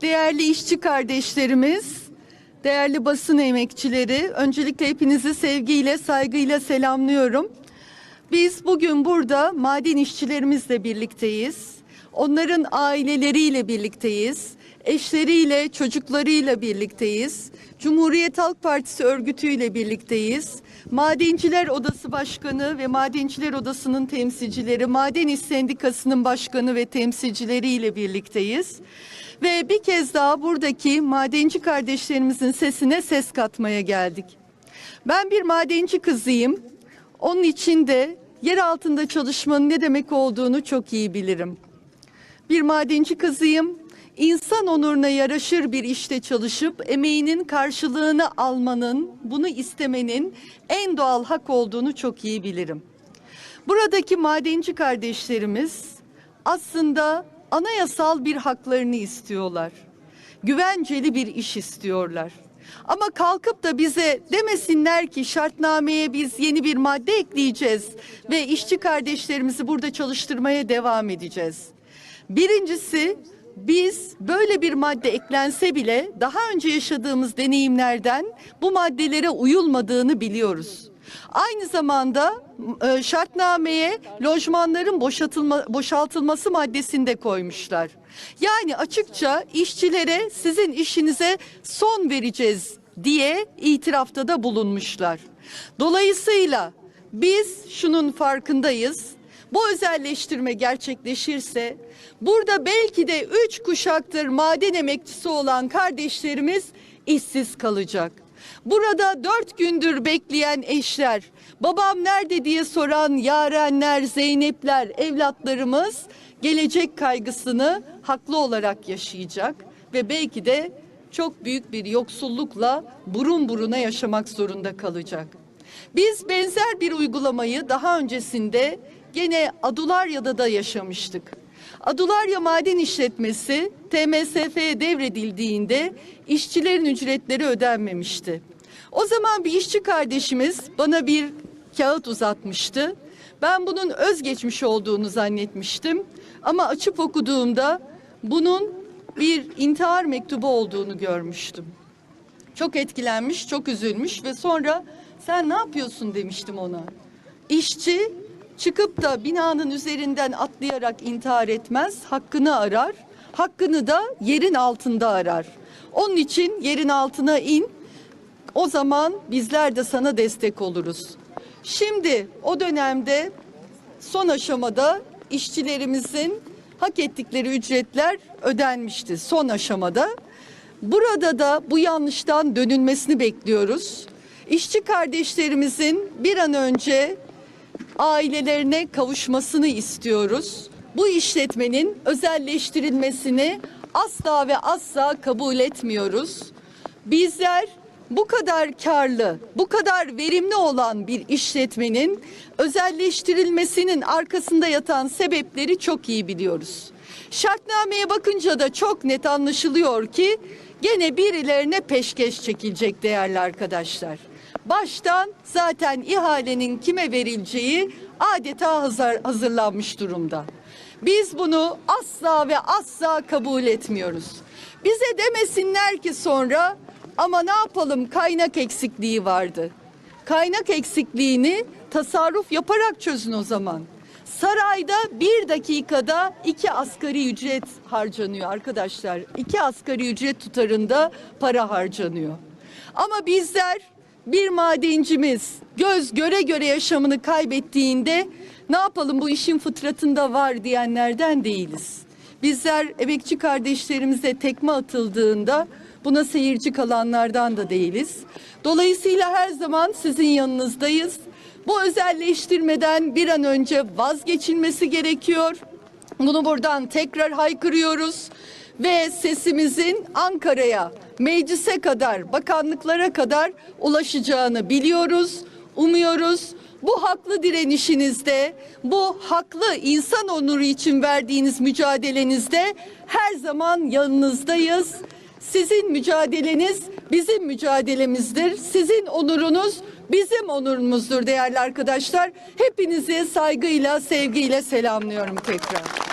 değerli işçi kardeşlerimiz, değerli basın emekçileri, öncelikle hepinizi sevgiyle, saygıyla selamlıyorum. Biz bugün burada maden işçilerimizle birlikteyiz. Onların aileleriyle birlikteyiz. Eşleriyle, çocuklarıyla birlikteyiz. Cumhuriyet Halk Partisi örgütüyle birlikteyiz. Madenciler Odası Başkanı ve Madenciler Odası'nın temsilcileri, Maden İş Sendikası'nın başkanı ve temsilcileriyle birlikteyiz. Ve bir kez daha buradaki madenci kardeşlerimizin sesine ses katmaya geldik. Ben bir madenci kızıyım. Onun için de yer altında çalışmanın ne demek olduğunu çok iyi bilirim. Bir madenci kızıyım. İnsan onuruna yaraşır bir işte çalışıp emeğinin karşılığını almanın, bunu istemenin en doğal hak olduğunu çok iyi bilirim. Buradaki madenci kardeşlerimiz aslında anayasal bir haklarını istiyorlar. Güvenceli bir iş istiyorlar. Ama kalkıp da bize demesinler ki şartnameye biz yeni bir madde ekleyeceğiz ve işçi kardeşlerimizi burada çalıştırmaya devam edeceğiz. Birincisi biz böyle bir madde eklense bile daha önce yaşadığımız deneyimlerden bu maddelere uyulmadığını biliyoruz. Aynı zamanda e, şartnameye lojmanların boşaltılma, boşaltılması maddesini de koymuşlar. Yani açıkça işçilere sizin işinize son vereceğiz diye itirafta da bulunmuşlar. Dolayısıyla biz şunun farkındayız. Bu özelleştirme gerçekleşirse burada belki de üç kuşaktır maden emekçisi olan kardeşlerimiz işsiz kalacak. Burada dört gündür bekleyen eşler, babam nerede diye soran yarenler, zeynepler, evlatlarımız gelecek kaygısını haklı olarak yaşayacak ve belki de çok büyük bir yoksullukla burun buruna yaşamak zorunda kalacak. Biz benzer bir uygulamayı daha öncesinde gene Adularya'da da yaşamıştık. Adularya Maden İşletmesi TMSF'ye devredildiğinde işçilerin ücretleri ödenmemişti. O zaman bir işçi kardeşimiz bana bir kağıt uzatmıştı. Ben bunun özgeçmiş olduğunu zannetmiştim. Ama açıp okuduğumda bunun bir intihar mektubu olduğunu görmüştüm. Çok etkilenmiş, çok üzülmüş ve sonra sen ne yapıyorsun demiştim ona. İşçi çıkıp da binanın üzerinden atlayarak intihar etmez, hakkını arar. Hakkını da yerin altında arar. Onun için yerin altına in. O zaman bizler de sana destek oluruz. Şimdi o dönemde son aşamada işçilerimizin hak ettikleri ücretler ödenmişti son aşamada. Burada da bu yanlıştan dönülmesini bekliyoruz. İşçi kardeşlerimizin bir an önce ailelerine kavuşmasını istiyoruz. Bu işletmenin özelleştirilmesini asla ve asla kabul etmiyoruz. Bizler bu kadar karlı, bu kadar verimli olan bir işletmenin özelleştirilmesinin arkasında yatan sebepleri çok iyi biliyoruz. Şartnameye bakınca da çok net anlaşılıyor ki gene birilerine peşkeş çekilecek değerli arkadaşlar. Baştan zaten ihalenin kime verileceği adeta hazır, hazırlanmış durumda. Biz bunu asla ve asla kabul etmiyoruz. Bize demesinler ki sonra ama ne yapalım kaynak eksikliği vardı. Kaynak eksikliğini tasarruf yaparak çözün o zaman. Sarayda bir dakikada iki asgari ücret harcanıyor arkadaşlar. İki asgari ücret tutarında para harcanıyor. Ama bizler bir madencimiz göz göre göre yaşamını kaybettiğinde ne yapalım bu işin fıtratında var diyenlerden değiliz. Bizler emekçi kardeşlerimize tekme atıldığında buna seyirci kalanlardan da değiliz. Dolayısıyla her zaman sizin yanınızdayız. Bu özelleştirmeden bir an önce vazgeçilmesi gerekiyor. Bunu buradan tekrar haykırıyoruz ve sesimizin Ankara'ya, meclise kadar, bakanlıklara kadar ulaşacağını biliyoruz, umuyoruz. Bu haklı direnişinizde, bu haklı insan onuru için verdiğiniz mücadelenizde her zaman yanınızdayız. Sizin mücadeleniz bizim mücadelemizdir. Sizin onurunuz bizim onurumuzdur değerli arkadaşlar. Hepinizi saygıyla, sevgiyle selamlıyorum tekrar.